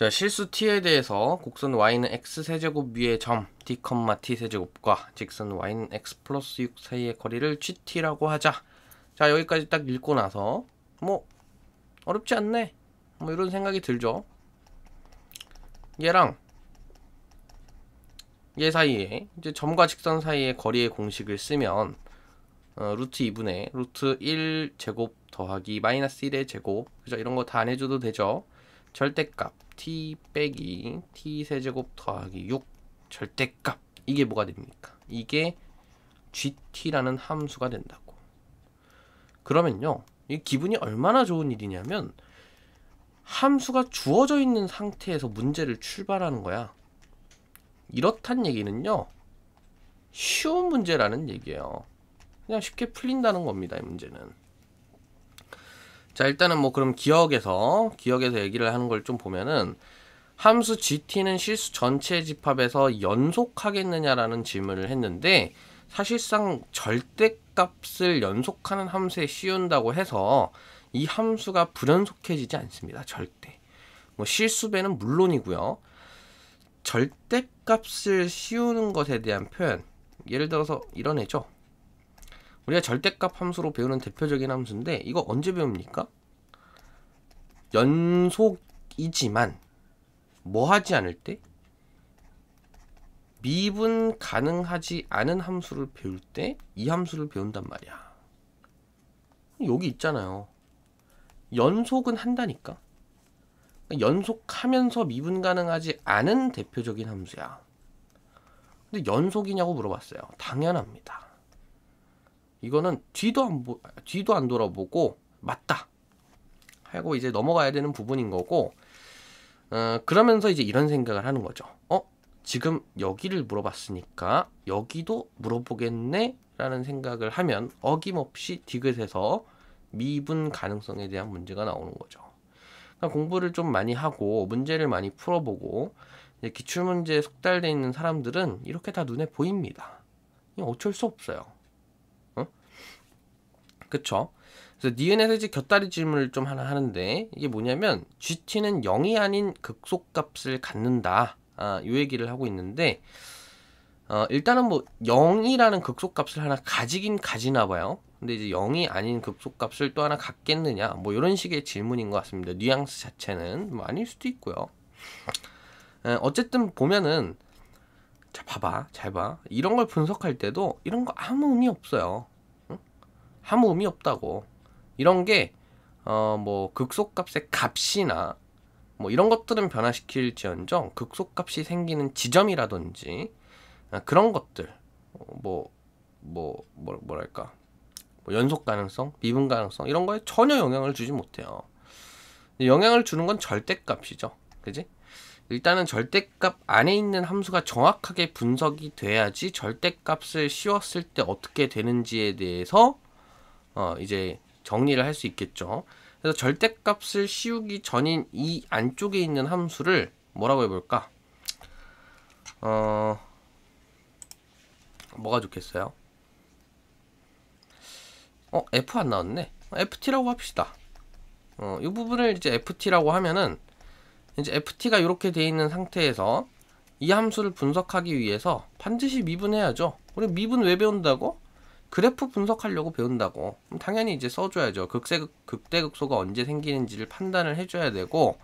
자, 실수 t에 대해서 곡선 y는 x 세제곱 위의 점 d, t 세제곱과 직선 y는 x 플러스 6 사이의 거리를 gt라고 하자. 자, 여기까지 딱 읽고 나서 뭐 어렵지 않네. 뭐 이런 생각이 들죠. 얘랑 얘 사이에 이제 점과 직선 사이의 거리의 공식을 쓰면 어, 루트 2분의 루트 1 제곱 더하기 마이너스 1의 제곱 그죠 이런 거 다 안 해줘도 되죠 절대값 t 빼기 t 세제곱 더하기 6 절대값 이게 뭐가 됩니까? 이게 gt라는 함수가 된다고. 그러면요. 이 기분이 얼마나 좋은 일이냐면 함수가 주어져 있는 상태에서 문제를 출발하는 거야. 이렇단 얘기는요. 쉬운 문제라는 얘기예요. 그냥 쉽게 풀린다는 겁니다. 이 문제는. 자 일단은 뭐 그럼 기억에서 기억에서 얘기를 하는 걸 좀 보면은 함수 gt는 실수 전체 집합에서 연속하겠느냐라는 질문을 했는데 사실상 절대값을 연속하는 함수에 씌운다고 해서 이 함수가 불연속해지지 않습니다. 절대. 뭐 실수배는 물론이고요. 절대값을 씌우는 것에 대한 표현 예를 들어서 이런 애죠. 우리가 절대값 함수로 배우는 대표적인 함수인데 이거 언제 배웁니까? 연속이지만 뭐 하지 않을 때? 미분 가능하지 않은 함수를 배울 때 이 함수를 배운단 말이야. 여기 있잖아요. 연속은 한다니까. 연속하면서 미분 가능하지 않은 대표적인 함수야. 근데 연속이냐고 물어봤어요. 당연합니다. 이거는 뒤도 안 보, 뒤도 안 돌아보고 맞다 하고 이제 넘어가야 되는 부분인 거고 어, 그러면서 이제 이런 생각을 하는 거죠. 어 지금 여기를 물어봤으니까 여기도 물어보겠네 라는 생각을 하면 어김없이 디귿에서 미분 가능성에 대한 문제가 나오는 거죠. 그러니까 공부를 좀 많이 하고 문제를 많이 풀어보고 기출문제에 속달돼 있는 사람들은 이렇게 다 눈에 보입니다. 어쩔 수 없어요. 그쵸? 그래서 니은에서 이제 곁다리 질문을 좀 하나 하는데 이게 뭐냐면 GT는 0이 아닌 극소값을 갖는다. 아, 요 얘기를 하고 있는데 어, 일단은 뭐 0이라는 극소값을 하나 가지긴 가지나 봐요. 근데 이제 0이 아닌 극소값을 또 하나 갖겠느냐 뭐 이런 식의 질문인 것 같습니다. 뉘앙스 자체는 뭐 아닐 수도 있고요. 에, 어쨌든 보면은 자 봐봐 잘 봐. 이런 걸 분석할 때도 이런 거 아무 의미 없어요. 아무 의미 없다고. 이런 게, 어, 뭐, 극소값의 값이나, 뭐, 이런 것들은 변화시킬지언정, 극소값이 생기는 지점이라든지, 아, 그런 것들, 어, 뭐, 뭐, 뭐, 뭐랄까. 뭐 연속 가능성, 미분 가능성, 이런 거에 전혀 영향을 주지 못해요. 영향을 주는 건 절대값이죠. 그지? 일단은 절대값 안에 있는 함수가 정확하게 분석이 돼야지 절대값을 씌웠을 때 어떻게 되는지에 대해서 어, 이제 정리를 할 수 있겠죠. 그래서 절대값을 씌우기 전인 이 안쪽에 있는 함수를 뭐라고 해볼까? 어, 뭐가 좋겠어요? 어, F 안 나왔네. FT라고 합시다. 어, 이 부분을 이제 FT라고 하면은 이제 FT가 이렇게 돼 있는 상태에서 이 함수를 분석하기 위해서 반드시 미분해야죠. 우리 미분 왜 배운다고? 그래프 분석하려고 배운다고. 당연히 이제 써줘야죠. 극세 극대극소가 언제 생기는지를 판단을 해줘야 되고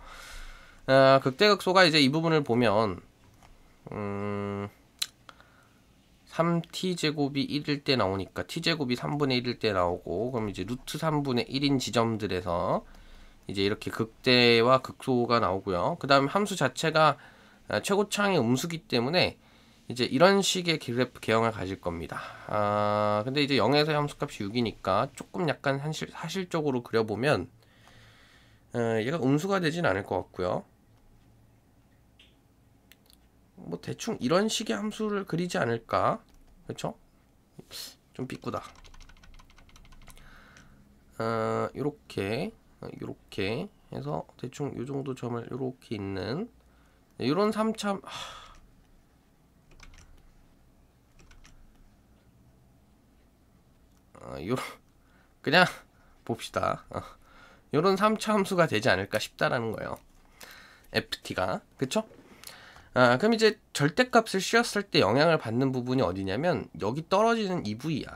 어, 극대극소가 이제 이 부분을 보면 음, 3t제곱이 1일 때 나오니까 t제곱이 3분의 1일 때 나오고 그럼 이제 루트 3분의 1인 지점들에서 이제 이렇게 극대와 극소가 나오고요. 그 다음 함수 자체가 최고창의 음수기 때문에 이제 이런 식의 그래프 개형을 가질 겁니다. 아, 근데 이제 0에서 함수값이 6이니까 조금 약간 사실, 사실적으로 그려보면 어, 얘가 음수가 되진 않을 것 같고요. 뭐 대충 이런 식의 함수를 그리지 않을까? 그렇죠? 좀 삐꾸다. 어, 요렇게 요렇게 해서 대충 요 정도 점을 요렇게 있는 이런 3참 하... 어, 요 그냥 봅시다. 어, 요런 3차 함수가 되지 않을까 싶다라는 거예요. ft가 그쵸? 아 그럼 이제 절대값을 씌웠을 때 영향을 받는 부분이 어디냐면 여기 떨어지는 EV야.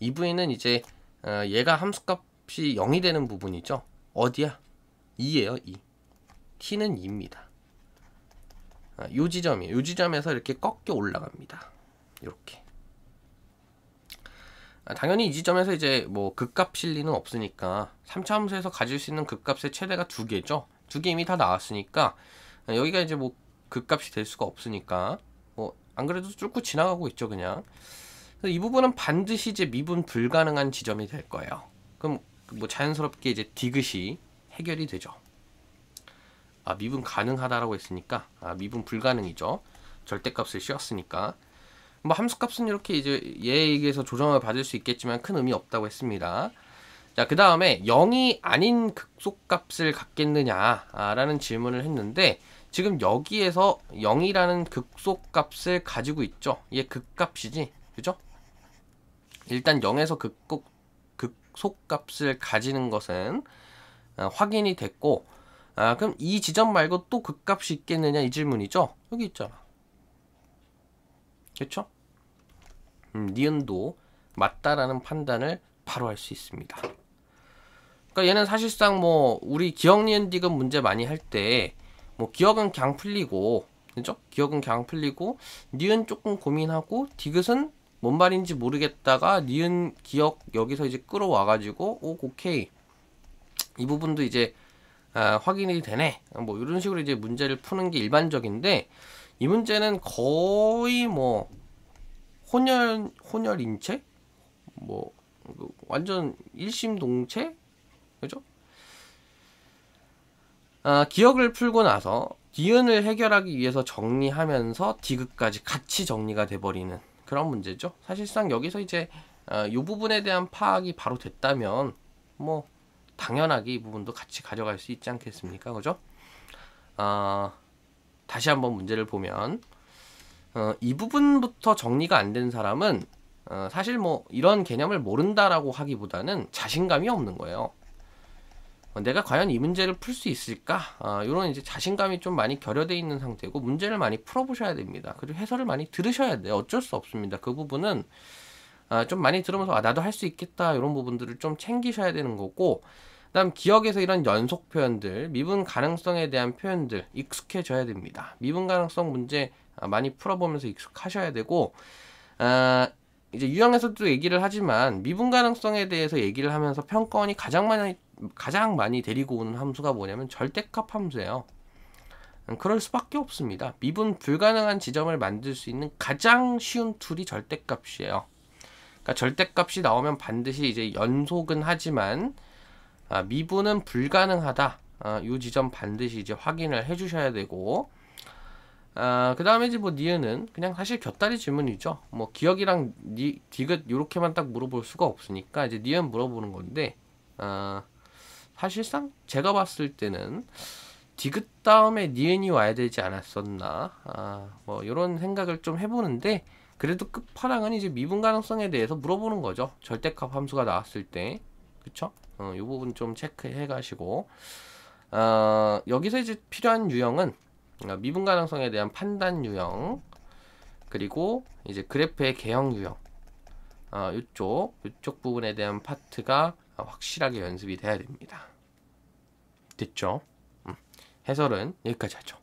EV는 이제 어, 얘가 함수값이 0이 되는 부분이죠. 어디야? 2예요, 2. t는 2입니다. 아, 요 지점이에요. 요 지점에서 이렇게 꺾여 올라갑니다. 이렇게. 아, 당연히 이 지점에서 이제 뭐 극값 실리는 없으니까 3차 함수에서 가질 수 있는 극값의 최대가 두 개죠. 두 개 이미 다 나왔으니까 아, 여기가 이제 뭐 극값이 될 수가 없으니까 뭐 안 그래도 뚫고 지나가고 있죠 그냥. 이 부분은 반드시 이제 미분 불가능한 지점이 될 거예요. 그럼 뭐 자연스럽게 이제 디귿이 해결이 되죠. 아 미분 가능하다라고 했으니까 아 미분 불가능이죠. 절대값을 씌웠으니까 뭐 함수값은 이렇게 이제 얘에 의해서 조정을 받을 수 있겠지만 큰 의미 없다고 했습니다. 자, 그 다음에 0이 아닌 극소값을 갖겠느냐라는 질문을 했는데 지금 여기에서 0이라는 극소값을 가지고 있죠. 얘 극값이지. 그죠? 일단 0에서 극곡, 극소값을 가지는 것은 어, 확인이 됐고 아, 그럼 이 지점 말고 또 극값이 있겠느냐 이 질문이죠. 여기 있잖아. 그렇죠? 음, 니은도 맞다라는 판단을 바로 할 수 있습니다. 그러니까 얘는 사실상 뭐 우리 기억 니은 디귿 문제 많이 할 때 뭐 기억은 그냥 풀리고 그죠? 기억은 그냥 풀리고 니은 조금 고민하고 디귿은 뭔 말인지 모르겠다가 니은 기억 여기서 이제 끌어와 가지고 오 오케이 이 부분도 이제 아, 확인이 되네 뭐 이런 식으로 이제 문제를 푸는 게 일반적인데 이 문제는 거의 뭐 혼혈 혼혈 인체 뭐그 완전 일심동체 그죠? 아, 기억을 풀고 나서 디은을 해결하기 위해서 정리하면서 디귿까지 같이 정리가 돼버리는 그런 문제죠. 사실상 여기서 이제 어, 이 부분에 대한 파악이 바로 됐다면 뭐 당연하게 이 부분도 같이 가져갈 수 있지 않겠습니까? 그죠? 어, 다시 한번 문제를 보면 어, 이 부분부터 정리가 안 된 사람은 어, 사실 뭐 이런 개념을 모른다라고 하기보다는 자신감이 없는 거예요. 어, 내가 과연 이 문제를 풀 수 있을까? 어, 이런 이제 자신감이 좀 많이 결여돼 있는 상태고 문제를 많이 풀어보셔야 됩니다. 그리고 해설을 많이 들으셔야 돼요. 어쩔 수 없습니다. 그 부분은 어, 좀 많이 들으면서 아, 나도 할 수 있겠다 이런 부분들을 좀 챙기셔야 되는 거고 그 다음 기억에서 이런 연속 표현들, 미분 가능성에 대한 표현들 익숙해져야 됩니다. 미분 가능성 문제 아, 많이 풀어보면서 익숙하셔야 되고 아, 이제 유형에서도 얘기를 하지만 미분 가능성에 대해서 얘기를 하면서 평가원이 가장 많이 가장 많이 데리고 오는 함수가 뭐냐면 절대값 함수예요. 음, 그럴 수밖에 없습니다. 미분 불가능한 지점을 만들 수 있는 가장 쉬운 툴이 절대값이에요. 그러니까 절대값이 나오면 반드시 이제 연속은 하지만 아, 미분은 불가능하다. 아, 이 지점 반드시 이제 확인을 해주셔야 되고 아, 그 다음에 이제 뭐 니은은 그냥 사실 곁다리 질문이죠. 뭐 기억이랑 니, 디귿 이렇게만 딱 물어볼 수가 없으니까 이제 니은 물어보는 건데 아, 사실상 제가 봤을 때는 디귿 다음에 니은이 와야 되지 않았었나 아, 뭐 이런 생각을 좀 해보는데 그래도 끝판왕은 이제 미분 가능성에 대해서 물어보는 거죠. 절대값 함수가 나왔을 때 그쵸? 어, 이 부분 좀 체크해 가시고 어, 여기서 이제 필요한 유형은 어, 미분 가능성에 대한 판단 유형 그리고 이제 그래프의 개형 유형 어, 이쪽 이쪽 부분에 대한 파트가 확실하게 연습이 돼야 됩니다. 됐죠? 음, 해설은 여기까지 하죠.